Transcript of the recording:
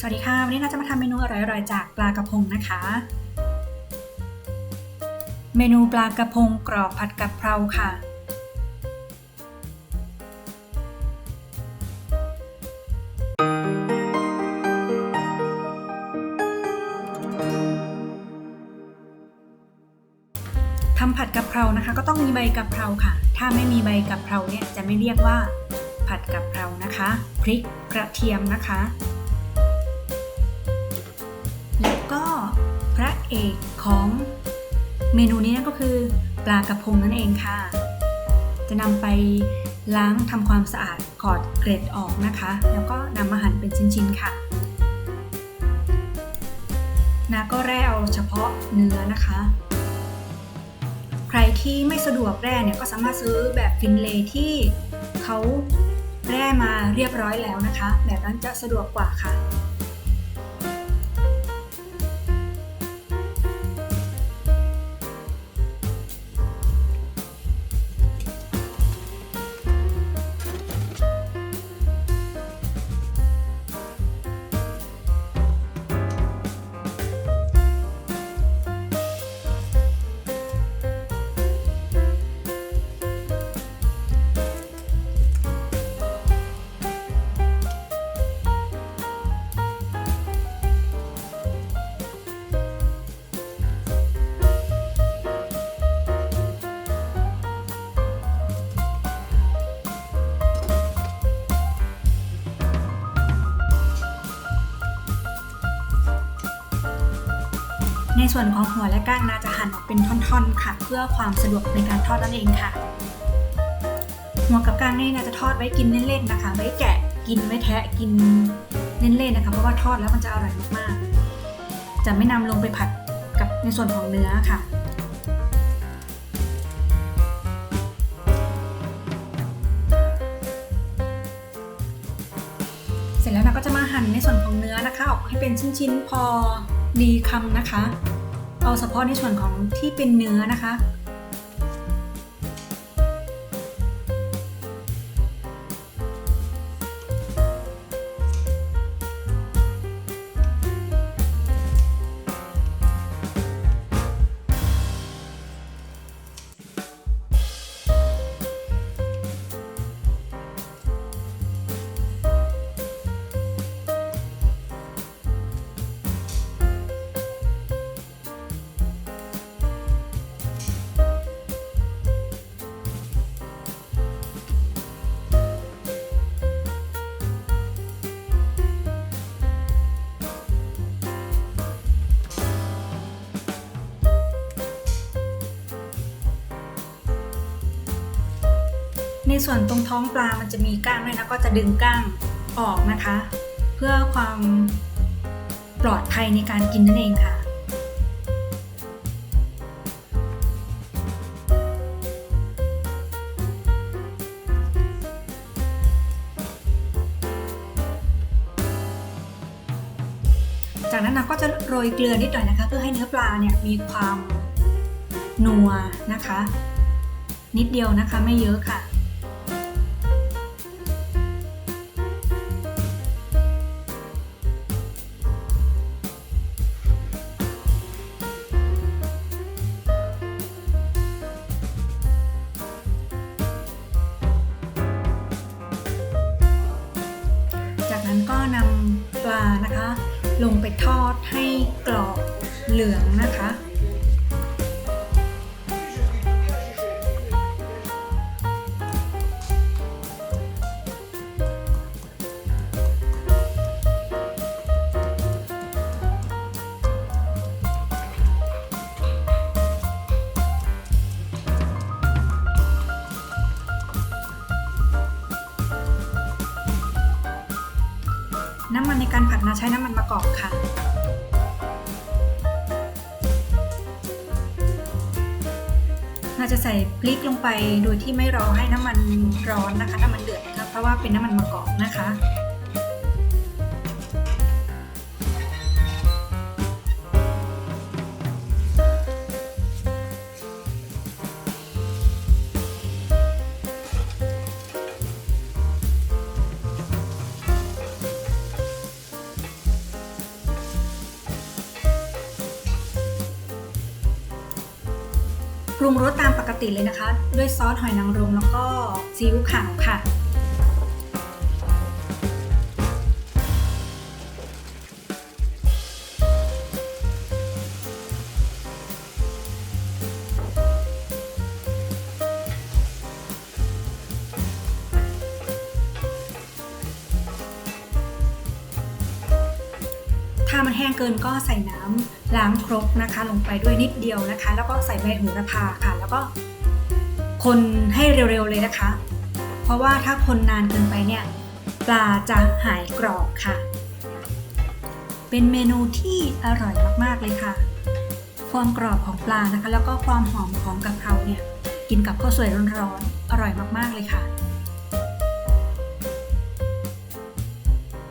สวัสดีค่ะ วันนี้เราจะมาทำเมนูอร่อยๆจากปลากระพงนะคะ เมนูปลากระพงกรอบผัดกะเพราค่ะ ทำผัดกะเพรานะคะ ก็ต้องมีใบกะเพราค่ะ ถ้าไม่มีใบกะเพราเนี่ยจะไม่เรียกว่า ผัดกะเพรานะคะ พริกกระเทียมนะคะ เอกของเมนูนี้นั่นก็คือปลากระพงนั่นเองค่ะ จะนำไปล้างทำความสะอาดขอดเกร็ดออกนะคะ แล้วก็นำมาหั่นเป็นชิ้นๆค่ะนาก็แร่เอาเฉพาะเนื้อนะคะ ใครที่ไม่สะดวกแร่เนี่ยก็สามารถซื้อแบบฟินเลที่เขาแร่มาเรียบร้อยแล้วนะคะ แบบนั้นจะสะดวกกว่าค่ะ ในส่วนของหัวและก้างนาจะหั่นออกเป็นท่อนๆ ค่ะ เพื่อความสะดวกในการทอดนั่นเองค่ะ หัวกับก้างนี่นาจะทอดไว้กินเล่นๆนะคะ ไว้แกะกินไว้แทะกินเล่นๆนะคะ เพราะว่าทอดแล้วมันจะอร่อยมากๆ จะไม่นำลงไปผัดกับในส่วนของเนื้อค่ะเสร็จแล้วเราก็จะมาหั่นในส่วนของเนื้อนะคะ ออกให้เป็นชิ้นๆ พอ ดีคำนะคะ เอาเฉพาะในส่วนของที่เป็นเนื้อนะคะ ในส่วนตรงท้องปลามันจะมีก้างด้วยนะก็จะดึงก้างออกนะคะ เพื่อความปลอดภัยในการกินนั่นเองค่ะ จากนั้นเราก็จะโรยเกลือนิดหน่อยนะคะ เพื่อให้เนื้อปลาเนี่ยมีความนัวนะคะ นิดเดียวนะคะไม่เยอะค่ะ นั้นก็นำปลานะคะ ลงไปทอดให้กรอบเหลืองนะคะ น้ำมันในการผัดนาใช้น้ำมันมะกอกค่ะ เราจะใส่พริกลงไปโดยที่ไม่รอให้น้ำมันร้อนนะคะ น้ำมันเดือดนะคะเพราะว่าเป็นน้ำมันมะกอกนะคะ ปรุงรสตามปกติเลยนะคะ ด้วยซอสหอยนางรมแล้วก็ซีอิ๊วขาวค่ะ ถ้ามันแห้งเกินก็ใส่น้ำล้างครกนะคะ ลงไปด้วยนิดเดียวนะคะ แล้วก็ใส่ใบโหระพาค่ะ แล้วก็คนให้เร็วๆเลยนะคะ เพราะว่าถ้าคนนานเกินไปเนี่ยปลาจะหายกรอบค่ะ เป็นเมนูที่อร่อยมากๆเลยค่ะ ความกรอบของปลานะคะ แล้วก็ความหอมของกะเพราเนี่ยกินกับข้าวสวยร้อนๆอร่อยมากๆเลยค่ะ